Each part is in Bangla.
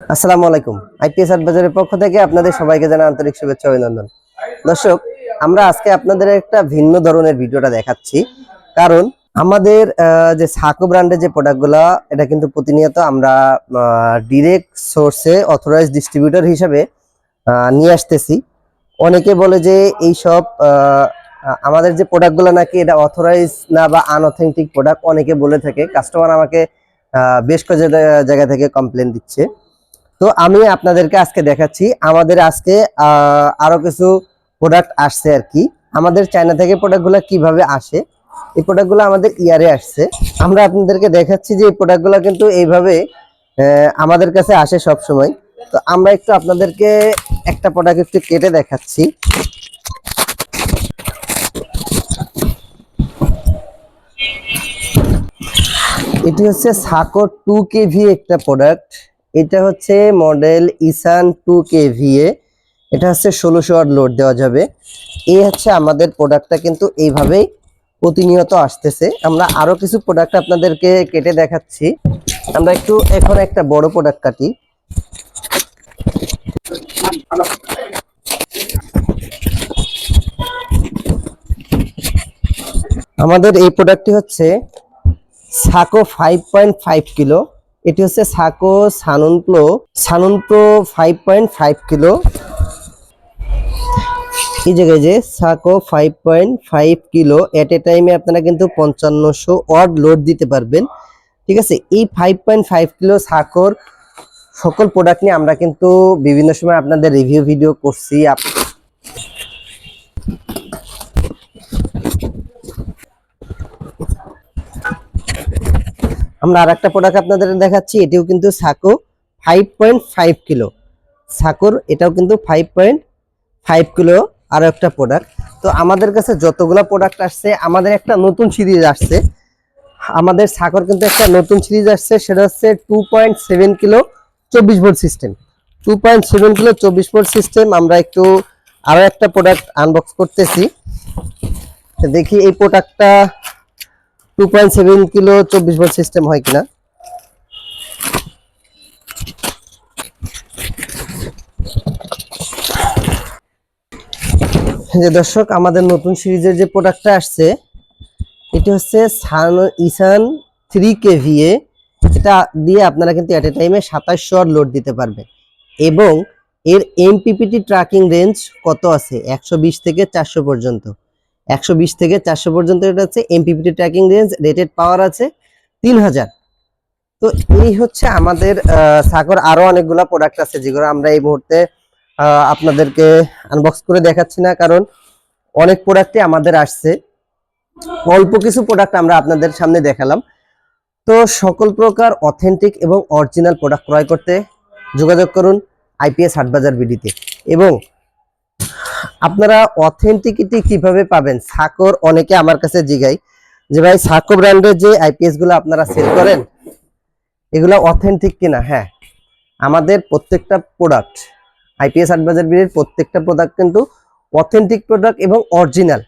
আসসালামু আলাইকুম। আইপিএস বাজারের পক্ষ থেকে আপনাদের সবাইকে জানাই আন্তরিক শুভেচ্ছা অভিনন্দন। দর্শক আমরা আজকে আপনাদের একটা ভিন্ন ধরনের ভিডিওটা দেখাচ্ছি। কারণ আমাদের যে সাকো ব্র্যান্ডের যে প্রোডাক্টগুলো এটা কিন্তু প্রতিনিয়ত আমরা ডিরেক্ট সোর্সে অথরাইজ ডিস্ট্রিবিউটর হিসেবে নিয়ে আসতেছি। অনেকে বলে যে এইসব আহ, আমাদের যে প্রোডাক্টগুলো নাকি এটা অথরাইজ না বা আনঅথেন্টিক প্রোডাক্ট অনেকে বলে থাকে। কাস্টমার আমাকে বেশ কয়েক জায়গা থেকে কমপ্লেন দিচ্ছে। তো আমি আপনাদেরকে আজকে দেখাচ্ছি। আমাদের আজকে আরও কিছু প্রোডাক্ট আসছে আর কি। আমাদের চায়না থেকে প্রোডাক্টগুলো কীভাবে আসে? এই প্রোডাক্টগুলো আমাদের ইয়ারে আসছে। আমরা আপনাদেরকে দেখাচ্ছি যে এই প্রোডাক্টগুলো কিন্তু এইভাবে আমাদের কাছে আসে সব সময় তো আমরা একটু আপনাদেরকে একটা প্রোডাক্ট একটু কেটে দেখাচ্ছি। এটি হচ্ছে সাকো টু কেভি একটা প্রোডাক্ট এটা হচ্ছে মডেল ইসান টু কেভিএ এটা হচ্ছে ষোলোশো ওয়াট লোড দেওয়া যাবে। এই হচ্ছে আমাদের প্রোডাক্টটা কিন্তু এইভাবেই প্রতিনিয়ত আসতেছে। আমরা আরও কিছু প্রোডাক্ট আপনাদেরকে কেটে দেখাচ্ছি। আমরা একটু এখন একটা বড় প্রোডাক্ট কাটি। আমাদের এই প্রোডাক্টটি হচ্ছে Saco five point five kilo. এটি হচ্ছে Sako Sunon Pro Sunon Pro five point five kilo. এই জায়গায় যে Sako five point five kilo at a টাইমে আপনারা কিন্তু পঞ্চান্নশো ওয়াট লোড দিতে পারবেন। ঠিক আছে? এই ফাইভ পয়েন্ট ফাইভ কিলো সাকোর সকল প্রোডাক্ট নিয়ে আমরা কিন্তু বিভিন্ন সময় আপনাদের রিভিউ ভিডিও করছি। আমরা আর একটা প্রোডাক্ট আপনাদের দেখাচ্ছি, এটিও কিন্তু Sako five point five kilo সাকোর, এটাও কিন্তু ফাইভ পয়েন্ট ফাইভ কিলো আরও একটা প্রোডাক্ট তো আমাদের কাছে যতগুলো প্রোডাক্ট আসছে, আমাদের একটা নতুন সিরিজ আসছে। আমাদের সাকর কিন্তু একটা নতুন সিরিজ আসছে, সেটা হচ্ছে টু পয়েন্ট সেভেন কিলো চব্বিশ volt system two point seven kilo চব্বিশ ভোল্ট সিস্টেম আমরা একটু আরও একটা প্রোডাক্ট আনবক্স করতেছি। দেখি এই প্রোডাক্টটা টু পয়েন্ট সেভেন কিলো চব্বিশ ভোল্ট সিস্টেম হয় কিনা? যে দর্শক, আমাদের নতুন সিরিজের যে প্রোডাক্টটা আসছে, এটি হচ্ছে সান ইসান থ্রি কেভিএ এটা দিয়ে আপনারা কিন্তু এট এ টাইমে সাতাশশো লোড দিতে পারবেন। এবং এর এমপিপিটি ট্র্যাকিং রেঞ্জ কত আছে? একশো বিশ থেকে চারশো পর্যন্ত। একশো বিশ থেকে চারশো পর্যন্ত এটা হচ্ছে MPPT tracking range rated power আছে তিন হাজার। তো এই হচ্ছে আমাদের আহ, সাকর আরও অনেকগুলা প্রোডাক্ট আছে যেগুলো আমরা এই মুহূর্তে আপনাদেরকে আনবক্স করে দেখাচ্ছি না কারণ অনেক প্রোডাক্টই আমাদের আসছে। অল্প কিছু প্রোডাক্ট আমরা আপনাদের সামনে দেখালাম। তো সকল প্রকার অথেন্টিক এবং অরিজিনাল প্রোডাক্ট ক্রয় করতে যোগাযোগ করুন আইপিএস হাটবাজার বিডিতে। এবং আপনারা অথেন্টিকিটি কীভাবে পাবেন? সাকর অনেকে আমার কাছে জিগাই যে ভাই সাকো ব্র্যান্ডের যে আইপিএসগুলো আপনারা সেল করেন, এগুলো অথেন্টিক কিনা? হ্যাঁ আমাদের প্রত্যেকটা প্রোডাক্ট আইপিএস হাটবাজার বিডির প্রত্যেকটা প্রোডাক্ট কিন্তু অথেন্টিক প্রোডাক্ট এবং অরিজিনাল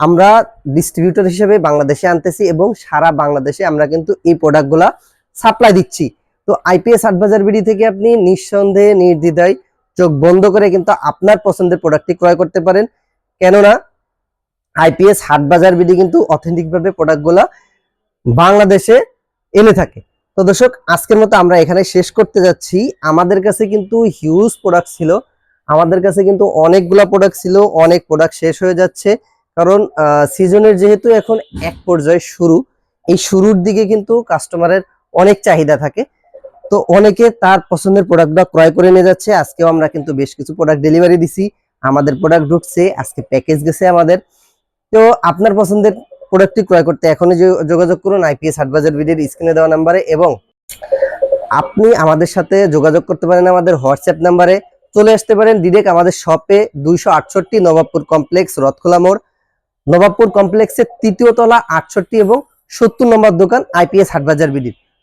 আমরা ডিস্ট্রিবিউটর হিসেবে বাংলাদেশে আনতেছি এবং সারা বাংলাদেশে আমরা কিন্তু এই প্রোডাক্টগুলা সাপ্লাই দিচ্ছি। তো আইপিএস হাটবাজার বিডি থেকে আপনি নিঃসন্দেহে নির্দ্বিধায় চোখ বন্ধ করে কিন্তু আপনার পছন্দের প্রোডাক্টটি ক্রয় করতে পারেন। কেননা আইপিএস হাট বাজার বিডি কিন্তু অথেন্টিক ভাবে প্রোডাক্টগুলা বাংলাদেশে এনে থাকে। তো দর্শক, আজকের মতো আমরা এখানে শেষ করতে যাচ্ছি। আমাদের কাছে কিন্তু হিউজ প্রোডাক্ট ছিল। আমাদের কাছে কিন্তু অনেকগুলা প্রোডাক্ট ছিল, অনেক প্রোডাক্ট শেষ হয়ে যাচ্ছে। কারণ সিজনের যেহেতু এখন এক পর্যায়ে শুরু, এই শুরুর দিকে কিন্তু কাস্টমারের অনেক চাহিদা থাকে। তো অনেকে তার পছন্দের প্রোডাক্টটা ক্রয় করে নিয়ে যাচ্ছে। আজকেও আমরা কিন্তু বেশ কিছু প্রোডাক্ট ডেলিভারি দিছি। আমাদের প্রোডাক্ট ঢুকছে, আজকে প্যাকেজ গেছে আমাদের। তো আপনার পছন্দের প্রোডাক্টটি ক্রয় করতে এখনই যোগাযোগ করুন আইপিএস হাটবাজার ভিডিওর স্ক্রিনে দেওয়া নাম্বারে এবং আপনি আমাদের সাথে যোগাযোগ করতে পারেন আমাদের হোয়াটসঅ্যাপ নাম্বারে চলে আসতে পারেন ডিরেক্ট আমাদের শপে দুইশো আটষট্টি নবাবপুর কমপ্লেক্স রথখোলা মোড়। নবাবপুর কমপ্লেক্সের তৃতীয় তলা আটষট্টি এবং সত্তর নম্বর দোকান আইপিএস হাটবাজার বিডি